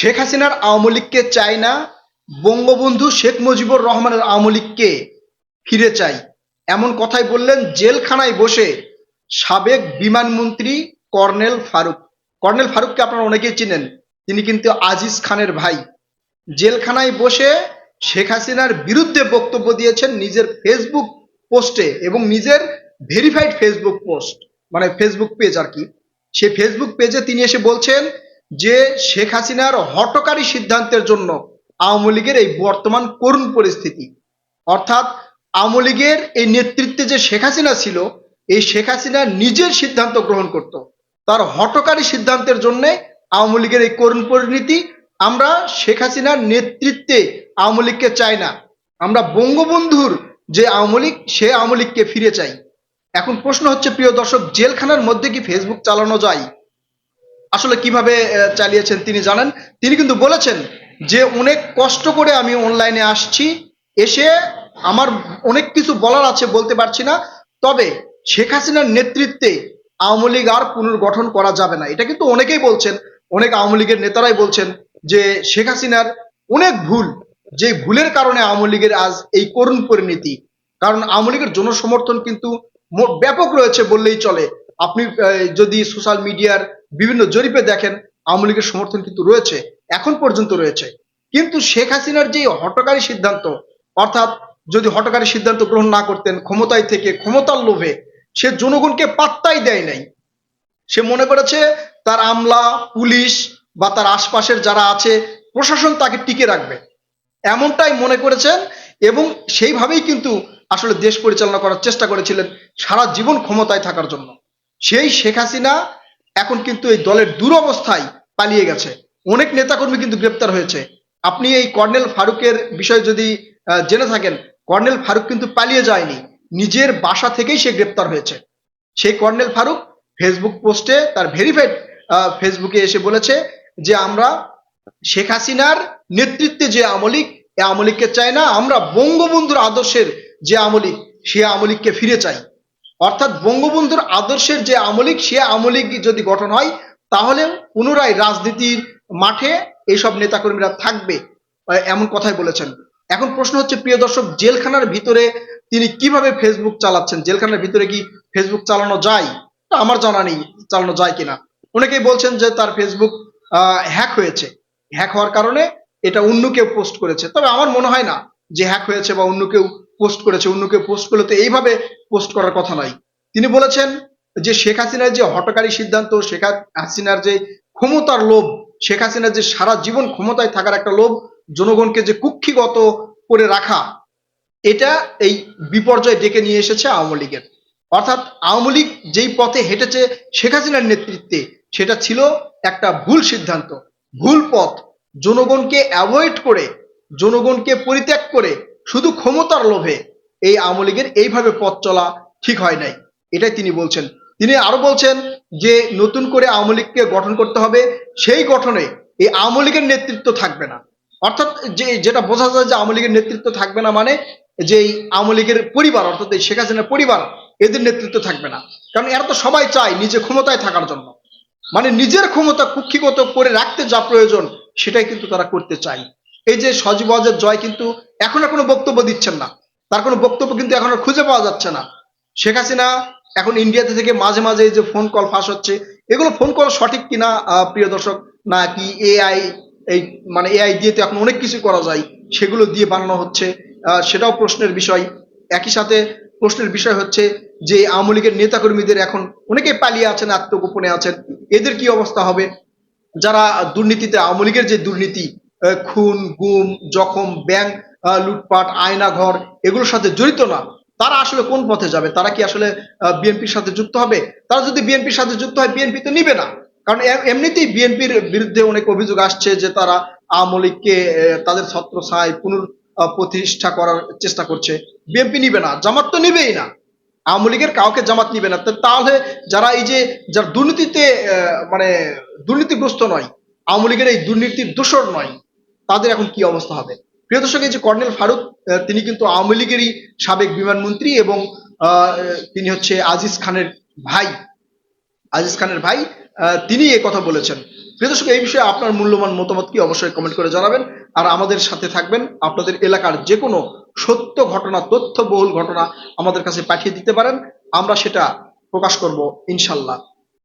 শেখ হাসিনার আওয়ামী লীগকে চায় না, বঙ্গবন্ধু শেখ মুজিবুর রহমানের আওয়ামী লীগকে ফিরে চাই। এমন কথাই বললেন জেলখানায় বসে সাবেক বিমানমন্ত্রী কর্নেল ফারুক। কর্নেল ফারুককে আপনারা অনেকেই চিনেন, তিনি কিন্তু আজিজ খানের ভাই। জেলখানায় বসে শেখ হাসিনার বিরুদ্ধে বক্তব্য দিয়েছেন নিজের ফেসবুক পোস্টে এবং নিজের ভেরিফাইড ফেসবুক পোস্ট মানে ফেসবুক পেজ আর কি। সে ফেসবুক পেজে তিনি এসে বলছেন যে শেখ হাসিনার হটকারী সিদ্ধান্তের জন্য আওয়ামী লীগের এই বর্তমান করুণ পরিস্থিতি। অর্থাৎ আওয়ামী লীগের এই নেতৃত্বে যে শেখ হাসিনা ছিল, এই শেখ হাসিনা নিজের সিদ্ধান্ত গ্রহণ করত। তার হটকারী সিদ্ধান্তের জন্য আওয়ামী লীগের এই করুণ পরিণতি আমরা শেখ হাসিনার নেতৃত্বে আওয়ামী লীগকে চাই না। আমরা বঙ্গবন্ধুর যে আওয়ামী লীগ, সে আওয়ামী লীগকে ফিরে চাই। এখন প্রশ্ন হচ্ছে, প্রিয় দর্শক, জেলখানার মধ্যে কি ফেসবুক চালানো যায়? আসলে কীভাবে চালিয়েছেন তিনি জানেন। তিনি কিন্তু বলেছেন যে, অনেক কষ্ট করে আমি অনলাইনে আসছি, এসে আমার অনেক কিছু বলার আছে, বলতে পারছি না। তবে শেখ হাসিনার নেতৃত্বে আওয়ামী লীগ আর পুনর্গঠন করা যাবে না। এটা কিন্তু অনেকেই বলছেন, অনেক আওয়ামী লীগের নেতারাই বলছেন যে, শেখ হাসিনার অনেক ভুল, যে ভুলের কারণে আওয়ামী লীগের আজ এই করুণ পরিণতি। কারণ আওয়ামী লীগের জনসমর্থন কিন্তু ব্যাপক রয়েছে বললেই চলে। আপনি যদি সোশ্যাল মিডিয়ার বিভিন্ন জরিপে দেখেন আওয়ামী লীগের সমর্থন কিন্তু রয়েছে, এখন পর্যন্ত রয়েছে। কিন্তু শেখ হাসিনার যে হটকারী সিদ্ধান্ত, অর্থাৎ যদি হটকারী সিদ্ধান্ত গ্রহণ না করতেন, ক্ষমতায় থেকে ক্ষমতার লোভে সে জনগণকে পাত্তাই দেয় নাই। সে মনে করেছে তার আমলা, পুলিশ বা তার আশপাশের যারা আছে, প্রশাসন তাকে টিকে রাখবে। এমনটাই মনে করেছেন এবং সেইভাবেই কিন্তু আসলে দেশ পরিচালনা করার চেষ্টা করেছিলেন সারা জীবন ক্ষমতায় থাকার জন্য। সেই শেখ হাসিনা এখন কিন্তু এই দলের দুরবস্থায় পালিয়ে গেছে। অনেক নেতাকর্মী কিন্তু গ্রেপ্তার হয়েছে। আপনি এই কর্নেল ফারুকের বিষয়ে যদি জেনে থাকেন, কর্নেল ফারুক কিন্তু পালিয়ে যায়নি। নিজের বাসা থেকেই সে গ্রেপ্তার হয়েছে। সেই কর্নেল ফারুক ফেসবুক পোস্টে তার ভেরিফাইড ফেসবুকে এসে বলেছে যে আমরা শেখ হাসিনার নেতৃত্বে যে আমলিক, এ আমলিককে চাই না, আমরা বঙ্গবন্ধুর আদর্শের যে আমলিক, সে আমলিককে ফিরে চাই। অর্থাৎ বঙ্গবন্ধুর আদর্শের যে আমলিক, সে আমলিক যদি গঠন হয়, তাহলে পুনরায় রাজনীতির মাঠে এইসব নেতাকর্মীরা থাকবে, এমন কথাই বলেছেন। এখন প্রশ্ন হচ্ছে, প্রিয় দর্শক, জেলখানার ভিতরে তিনি কীভাবে ফেসবুক চালাচ্ছেন? জেলখানার ভিতরে কি ফেসবুক চালানো যায়? আমার জানা নেই, চালানো যায় কিনা। অনেকেই বলছেন যে তার ফেসবুক হ্যাক হয়েছে। হ্যাক হওয়ার কারণে এটা অন্য কেউ পোস্ট করেছে। তবে আমার মনে হয় না যে হ্যাক হয়েছে বা অন্য কেউ পোস্ট করেছে অন্য কেউ পোস্ট করলে, তো এইভাবে পোস্ট করার কথা নয়। তিনি বলেছেন যে শেখ হাসিনার যে হটকারী সিদ্ধান্ত, শেখ হাসিনার যে ক্ষমতার লোভ, শেখ হাসিনার যে সারা জীবন ক্ষমতায় থাকার একটা লোভ, জনগণকে যে কুক্ষিগত করে রাখা, এটা এই বিপর্যয় ডেকে নিয়ে এসেছে আওয়ামী লীগের। অর্থাৎ আওয়ামী লীগ যেই পথে হেঁটেছে শেখ হাসিনার নেতৃত্বে, সেটা ছিল একটা ভুল সিদ্ধান্ত, ভুল পথ। জনগণকে অ্যাভয়েড করে, জনগণকে পরিত্যাগ করে শুধু ক্ষমতার লোভে এই আওয়ামী লীগের এইভাবে পথ চলা ঠিক হয় নাই। এটাই তিনি বলছেন। তিনি আরও বলছেন যে নতুন করে আওয়ামী লীগকে গঠন করতে হবে, সেই গঠনে এই আওয়ামী লীগের নেতৃত্ব থাকবে না। অর্থাৎ যে, যেটা বোঝা যায় যে আওয়ামী লীগের নেতৃত্ব থাকবে না মানে যে আওয়ামী লীগের পরিবার, অর্থাৎ এই শেখ হাসিনার পরিবার, এদের নেতৃত্ব থাকবে না। কারণ এরা তো সবাই চায় নিজে ক্ষমতায় থাকার জন্য। মানে নিজের ক্ষমতা কুক্ষিগত করে রাখতে যা প্রয়োজন, সেটাই কিন্তু তারা করতে চায়। এই যে সজীব ওয়াজেদ জয় কিন্তু এখন আর কোনো বক্তব্য দিচ্ছেন না। তার কোনো বক্তব্য কিন্তু এখন আর খুঁজে পাওয়া যাচ্ছে না। শেখ হাসিনা এখন ইন্ডিয়াতে থেকে মাঝে মাঝে এই যে ফোন কল ফাঁস হচ্ছে, এগুলো ফোন কল সঠিক কিনা প্রিয় দর্শক না কি এআই এই মানে এআই দিয়ে তো এখন অনেক কিছু করা যায়, সেগুলো দিয়ে বানানো হচ্ছে সেটাও প্রশ্নের বিষয়। একই সাথে প্রশ্নের বিষয় হচ্ছে যে আওয়ামী লীগের নেতাকর্মীদের এখন অনেকে পালিয়ে আছেন, আত্মগোপনে আছেন, এদের কি অবস্থা হবে? যারা দুর্নীতিতে, আওয়ামী লীগের যে দুর্নীতি খুন, গুম, জখম ব্যাংক লুটপাট, আয়নাঘর, এগুলোর সাথে জড়িত না। তারা আসলে কোন পথে যাবে? তারা কি আসলে বিএনপির সাথে যুক্ত হবে? তারা যদি বিএনপির সাথে যুক্ত হয়, বিএনপি তো নিবে না। কারণ এমনিতেই বিএনপির বিরুদ্ধে অনেক অভিযোগ আসছে যে তারা আওয়ামী লীগকে তাদের ছত্রছায় পুনর প্রতিষ্ঠা করার চেষ্টা করছে। বিএনপি নিবে না, জামাত তো নিবেই না। আওয়ামী লীগের কাউকে জামাত নিবে না। তাহলে যারা এই যে, যারা দুর্নীতিতে মানে দুর্নীতিগ্রস্ত নয়, আওয়ামী লীগের এই দুর্নীতির দোষর নয় তাদের এখন কি অবস্থা হবে? প্রিয় দর্শক, এই যে কর্নেল ফারুক তিনি কিন্তু আওয়ামী লীগেরই সাবেক বিমানমন্ত্রী এবং তিনি হচ্ছে আজিজ খানের ভাই। আজিজ খানের ভাই তিনি এই কথা বলেছেন। প্রিয় দর্শক, এই বিষয়ে আপনার মূল্যবান মতামত কি অবশ্যই কমেন্ট করে জানাবেন। আর আমাদের সাথে থাকবেন আপনাদের এলাকার যে কোনো সত্য ঘটনা, তথ্যবহুল ঘটনা আমাদের কাছে পাঠিয়ে দিতে পারেন। আমরা সেটা প্রকাশ করব, ইনশাল্লাহ।